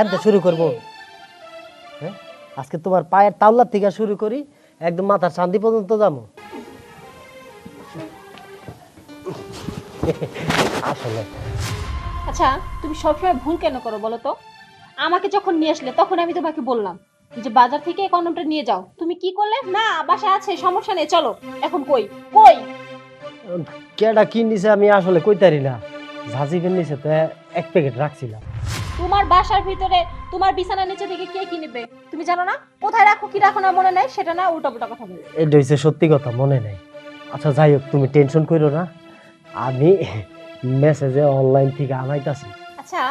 এনতে শুরু করব। হ্যাঁ? আজকে তোমার পায়ের তাওলার থেকে শুরু করি একদম মাথার শান্তি পর্যন্ত যাব। আসলে। আচ্ছা তুমি সবসময় ভুল কেন করো বলো তো? আমাকে যখন নিয়ে আসলে তখন আমি তোমাকে বললাম যে বাজার থেকে এই কন্ডমটা নিয়ে যাও। তুমি কি করলে? না বাসা আছে সমস্যা নেই চলো। এখন কই? কই? কেডা কি নিছে আমি আসলে কইতারি না। ঝাঁঝি কিন তো এক প্যাকেট রাখছিলাম। তোমার বাসার ভিতরে তোমার বিছানার নিচে থেকে কে কি নেবে? তুমি জানো না? কোথায় রাখো কি রাখো না মনে নাই? সেটা না উল্টা পুল্টা কথা বলে। এটা হচ্ছে সত্যি কথা মনে নেই। আচ্ছা যাই হোক তুমি টেনশন করো না। আমি মেসেজে অনলাইন থেকে আনাইতাছি। আচ্ছা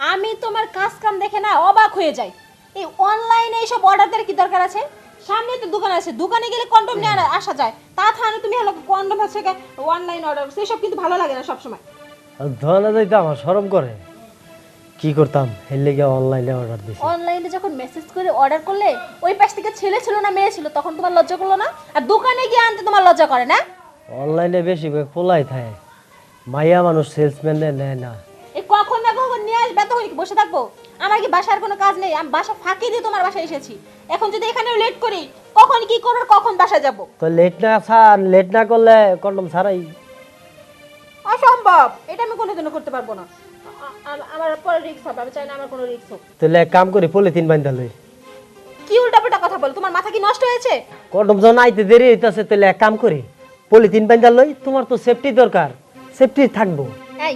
আমি তোমার কাজ কাম দেখে না অবাক হয়ে যাই। এই অনলাইনে এইসব অর্ডার দেওয়ার কি দরকার আছে? সামনে তো দোকান আছে। দোকানে গেলে কন্ডম নিয়ে আসা যায়। তাছাড়া তুমি হলো কন্ডম হচ্ছে অনলাইন অর্ডার সেসব কিন্তু ভালো লাগে না সব সবসময় ধোয়ানো যাইতে আমার সরম করে। কি করতাম? এর লেগে অনলাইনে অর্ডার দিছি। অনলাইনে যখন মেসেজ করে অর্ডার করলে ওই পাশ থেকে ছেলে ছিল না মেয়ে ছিল তখন তোমার লজ্জা করল না? আর দোকানে গিয়ে আনতে তোমার লজ্জা করে না? অনলাইনে বেশি খোলাই থাকে। মাইয়া মানুষ সেলসম্যানে নেয় না। এই কখন না কখন নিয়ে আসবে তখন কি বসে থাকব? আমার কি বাসার কোনো কাজ নেই? আমি বাসা ফাঁকি দিয়ে তোমার বাসায় এসেছি। এখন যদি এখানে লেট করি কখন কি করো কখন বাসা যাব? তো লেট না ছাড় লেট না করলে কন্ডম ছাড়াই অসম্ভব! এটা আমি কোনোদিনও করতে পারব না। আমার পরে রিস্ক হবে আমি চাই না আমার কোনো রিস্ক হোক। তাহলে এক কাম করি পলিথিন বান্ধা লই। কি উল্টাপাল্টা কথা বল তোমার মাথা কি নষ্ট হয়েছে? কন্ডম যখন আইতে দেরি হইতাছে তাহলে এক কাম করি পলিথিন বান্ধা লই তোমার তো সেফটি দরকার সেফটি থাকব। এই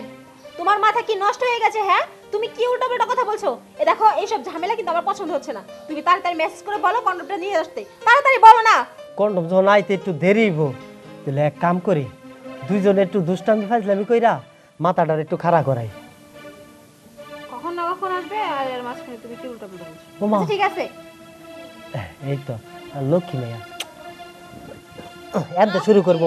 তোমার মাথা কি নষ্ট হয়ে গেছে হ্যাঁ? তুমি কি উল্টাপাল্টা কথা বলছো? এ দেখো এইসব ঝামেলা কিন্তু আমার পছন্দ হচ্ছে না। তুমি তাড়াতাড়ি মেসেজ করে বলো কন্ডমটা নিয়ে আসতে। তাড়াতাড়ি বলো না! কন্ডম যখন আইতে একটু দেরি হইব তাহলে এক কাম করি দুইজনে একটু দুষ্টামি ফাজলামি কইরা মাথাটার একটু খাড়া করাই। কখন না কখন আসবে? আর এর মাঝখানে তুমি কি উল্টাপাল্টা বলছো? ওমা। আচ্ছা, ঠিক আছে। এই তো লক্ষ্মী মেয়া এনতে শুরু করব।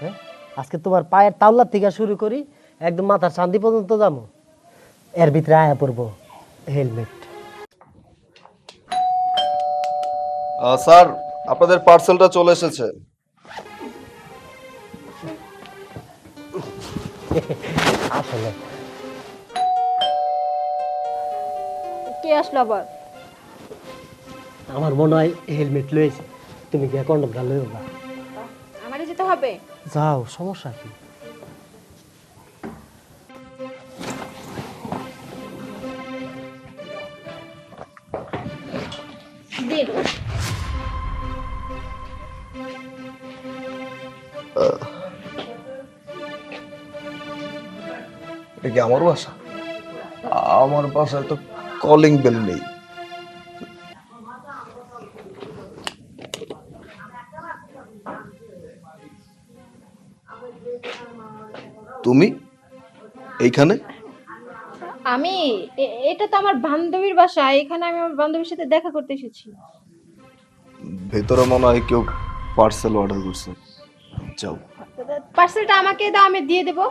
হ্যাঁ? আজকে তোমার পায়ের তাওলার থেকে শুরু করি একদম মাথার শান্তি পর্যন্ত যাব। এর ভিতরে আয়া পড়ব হেলমেট স্যার আপনাদের পার্সেলটা চলে এসেছে। আসলে। কে আসলো আবার? আমার মনে হয় হেলমেট লয়েছে তুমি গিয়ে কন্ডমটা ডালে না আমারে যেতে হবে? যাও সমস্যা কি? এটা কি আমার বাসা আমার বাসায় তো কলিং বেল নেই। তুমি? এইখানে? আমি? এ- এটা তো আমার বান্ধবীর বাসা। এখানে আমি আমার বান্ধবীর সাথে দেখা করতে এসেছি। ভেতরে মনে হয় কেউ পার্সেল অর্ডার করছে। যাও। পার্সেলটা আমাকে দাও আমি দিয়ে দেবো।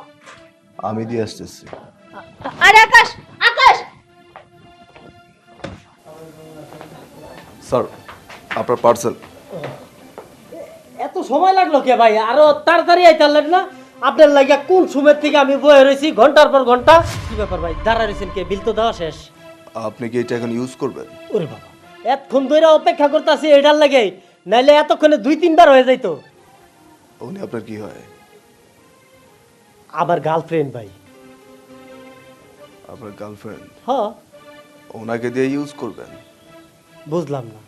আমি দিয়ে আসতেছি। আরে আকাশ আকাশ! স্যার আপনার পার্সেল এত সময় লাগল কে ভাই? আরও তাড়াতাড়ি আইতালেন না? আপনার লাগিয়া কোন সময় থেকে আমি বয়ে রয়েছি? ঘণ্টার পর ঘণ্টা। কি ব্যাপার ভাই? দাঁড়া রয়েছেন কে? বিল তো দেওয়া শেষ। আপনি কি এটা এখন ইউজ করবেন? ওরে বাবা এতক্ষণ ধরে অপেক্ষা করতেছি এটার লাগে নাইলে এতক্ষণে দুই তিনবার হয়ে যাইতো। উনি আপনার কি হয়? আমার গার্লফ্রেন্ড ভাই। আপনার গার্লফ্রেন্ড হ্যাঁ। ওনাকে দিয়ে ইউজ করবেন? বুঝলাম না।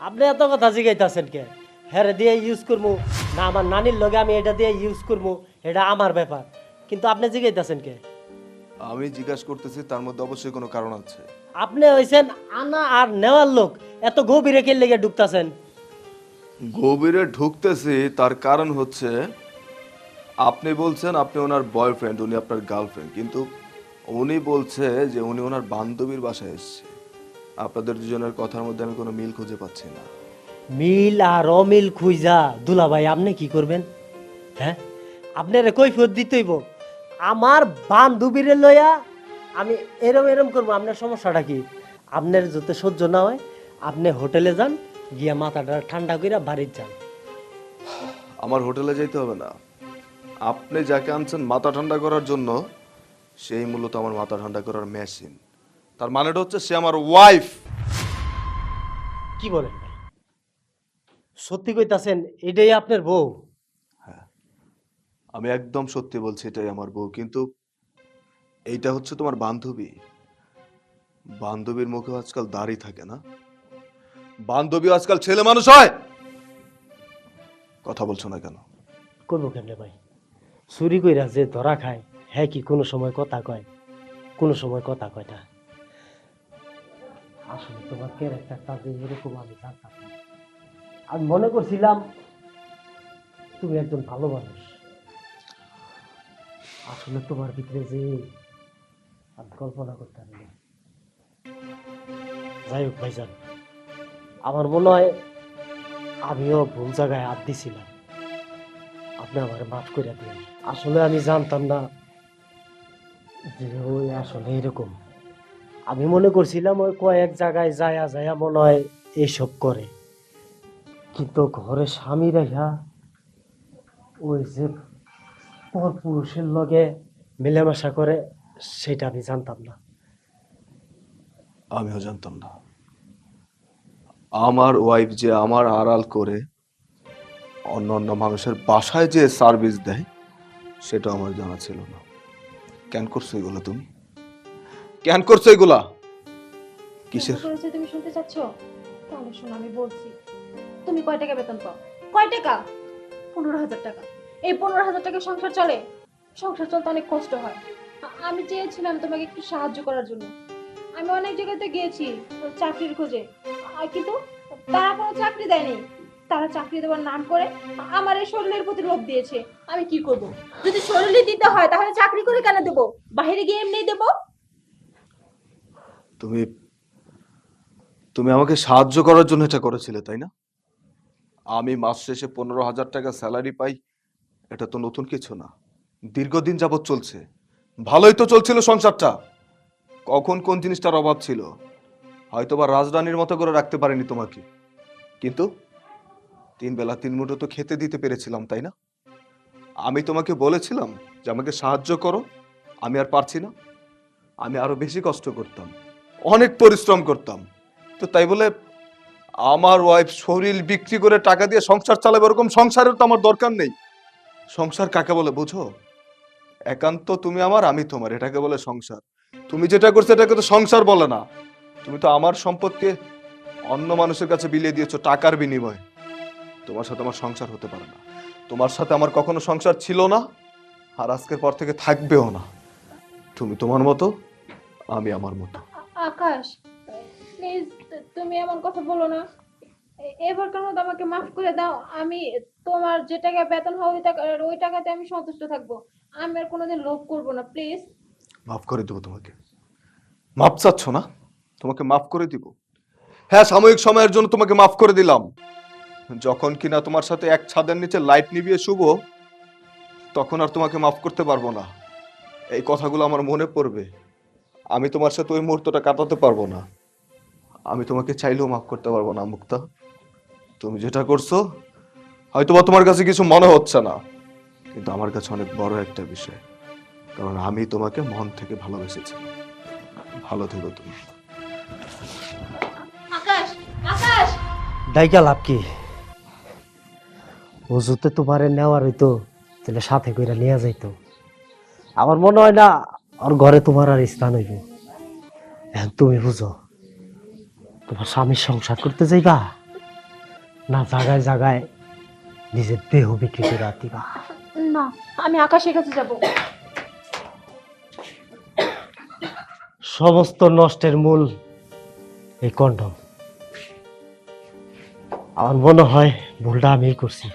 আপনি এত কথা জিগাইতেছেন কে? হ্যাঁ দিয়ে ইউজ করব না আমার নানির লগে আমি এটা দিয়ে ইউজ করব এটা আমার ব্যাপার। কিন্তু আপনি জিগাইতেছেন কে? আমি জিজ্ঞাসা করতেছি তার মধ্যে অবশ্যই কোনো কারণ আছে। আপনি হইছেন আনা আর নেওয়ার লোক এত গভীরে কে লেগে ঢুকতাছেন? গভীরে ঢুকতেছি তার কারণ হচ্ছে আপনি বলছেন আপনি ওনার বয়ফ্রেন্ড উনি আপনার গার্লফ্রেন্ড কিন্তু উনি বলছে যে উনি ওনার বান্ধবীর বাসায় এসেছে। আপনাদের দুজনের কথার মধ্যে আমি কোনো মিল খুঁজে পাচ্ছি না। মিল আর অমিল খুইজা দুলা ভাই আপনি কি করবেন? হ্যাঁ? আপনারে কৈফিয়ত দিতেইব আমার বান্ধবীরে লইয়া আমি এরম এরম করব। আপনার সমস্যাটা কি? আপনার যাতে সহ্য না হয় আপনি হোটেলে যান গিয়া মাথাটা ঠান্ডা কইরা বাড়ির যান। আমার হোটেলে যেতে হবে না। আপনি যাকে আনছেন মাথা ঠান্ডা করার জন্য সেই মূলত আমার মাথা ঠান্ডা করার মেশিন। তার মানেটা হচ্ছে সে আমার ওয়াইফ কি বলেন ভাই? সত্যি কইতাছেন এটাই আপনার বউ? আমি একদম সত্যি বলছি এটাই আমার বউ। কিন্তু এইটা হচ্ছে তোমার বান্ধবী। বান্ধবীর মুখে আজকাল দাড়ি থাকে না। বান্ধবী আজকাল ছেলে মানুষ হয়। কথা বলছো না কেন? করব কেমনে ভাই? চুরি কইরা যে ধরা খায় হ্যাঁ কি কোনো সময় কথা কয়? কোনো সময় কথা কয় না। আসলে তোমার ক্যারেক্টারটা যে এরকম আমি জানতাম আমি মনে করছিলাম তুমি একজন ভালো মানুষ। আসলে তোমার ভিতরে যে আমি কল্পনা করতে পারি না। যাই হোক ভাইজান, আমার মনে হয় আমিও ভুল জায়গায় হাত দিছিলাম। আপনি আমার মাফ করে দিন আসলে আমি জানতাম না যে ওই আসলে এরকম। আমি মনে করছিলাম ওই কয়েক জায়গায় যায়া যায়া মনে হয় এইসব করে। কিন্তু ঘরে স্বামী রেখা ওই যে পর পুরুষের লগে মেলামেশা করে, সেটা আমি জানতাম না। আমিও জানতাম না। আমার ওয়াইফ যে আমার আড়াল করে অন্য অন্য মানুষের বাসায় যে সার্ভিস দেয়, সেটা আমার জানা ছিল না। কেন করছ এগুলো তুমি? কেন করছ এগুলা? কিসের? তুমি শুনতে চাচ্ছ? তাহলে শোনো, আমি বলছি। তুমি কয় টাকা বেতন পাও? কয় টাকা? পনেরো হাজার টাকা। এই পনেরো হাজার টাকা সংসার চলে? সংসার চলতে অনেক কষ্ট হয়। আমি চেয়েছিলাম তোমাকে একটু সাহায্য করার জন্য। আমি অনেক জায়গাতে গিয়েছি, চাকরির খোঁজে। কিন্তু তারা কোনো চাকরি দেয়নি। তারা চাকরি দেওয়ার নাম করে আমার এই শরীরের প্রতি লোভ দিয়েছে। আমি কি করব? যদি শরীরে দিতে হয়, তাহলে চাকরি করে কেন দেবো? বাইরে গিয়ে এমনি দেবো? তুমি তুমি আমাকে সাহায্য করার জন্য এটা করেছিলে, তাই না? আমি মাস শেষে পনেরো হাজার টাকা স্যালারি পাই, এটা তো নতুন কিছু না। দীর্ঘদিন যাবৎ চলছে। ভালোই তো চলছিল সংসারটা। কখন কোন জিনিসটার অভাব ছিল? হয়তো বা রাজধানীর মতো করে রাখতে পারিনি তোমাকে। কিন্তু তিন বেলা তিন মুঠো তো খেতে দিতে পেরেছিলাম, তাই না? আমি তোমাকে বলেছিলাম যে আমাকে সাহায্য করো, আমি আর পারছি না। আমি আরও বেশি কষ্ট করতাম, অনেক পরিশ্রম করতাম। তো তাই বলে আমার ওয়াইফ শরীর বিক্রি করে টাকা দিয়ে সংসার চালাবে, ওরকম সংসারের তো আমার দরকার নেই। সংসার কাকে বলে, বুঝো? একান্ত তুমি আমার, আমি তোমার, এটাকে বলে সংসার। তুমি যেটা করছ, এটাকে তো সংসার বলে না। তুমি তো আমার সম্পদকে অন্য মানুষের কাছে বিলিয়ে দিয়েছ, টাকার বিনিময়ে। তোমার সাথে আমার সংসার হতে পারে না। তোমার সাথে আমার কখনো সংসার ছিল না আর আজকের পর থেকে থাকবেও না। তুমি তোমার মতো আমি আমার মতো। আকাশ প্লিজ তুমি এমন কথা বলো না। এবার মতো আমাকে মাফ করে দাও। আমি তোমার যে টাকা বেতন হয় ওই টাকা ওই টাকাতে আমি সন্তুষ্ট থাকব। আমি আর কোনোদিন লোভ করব না প্লিজ। মাফ করে দেবো তোমাকে। মাপ চাচ্ছ না? তোমাকে মাফ করে দিব। হ্যাঁ সাময়িক সময়ের জন্য তোমাকে মাফ করে দিলাম। যখন কিনা তোমার সাথে এক ছাদের নিচে লাইট নিবিয়ে শুভ তখন আর তোমাকে মাফ করতে পারব না। এই কথাগুলো আমার মনে পড়বে। আমি তোমার সাথে ওই মুহূর্তটা কাটাতে পারব না। আমি তোমাকে চাইলেও মাফ করতে পারব না মুক্তা। তুমি যেটা করছ হয়তোবা তোমার কাছে কিছু মনে হচ্ছে না কিন্তু আমার কাছে অনেক বড় একটা বিষয়। কারণ আমি তোমাকে মন থেকে ভালোবেসেছি। ভালো থেকো তুমি। আকাশ আকাশ! ডাইকা লাভ কি? ওজুতে তোমারে নেওয়ার হইতো তাহলে সাথে কইরা নিয়ে যাইতো। আমার মনে হয় না আর ঘরে তোমার আর স্থান হইব। এখন তুমি বুঝো তোমার স্বামীর সংসার করতে যাইবা? না জায়গায় জায়গায় নিজের দেহ বিক্রি করে দিবা? না আমি আকাশের কাছে যাব। সমস্ত নষ্টের মূল এই কন্ডম। আমার মনে হয় ভুলটা আমিই করছি।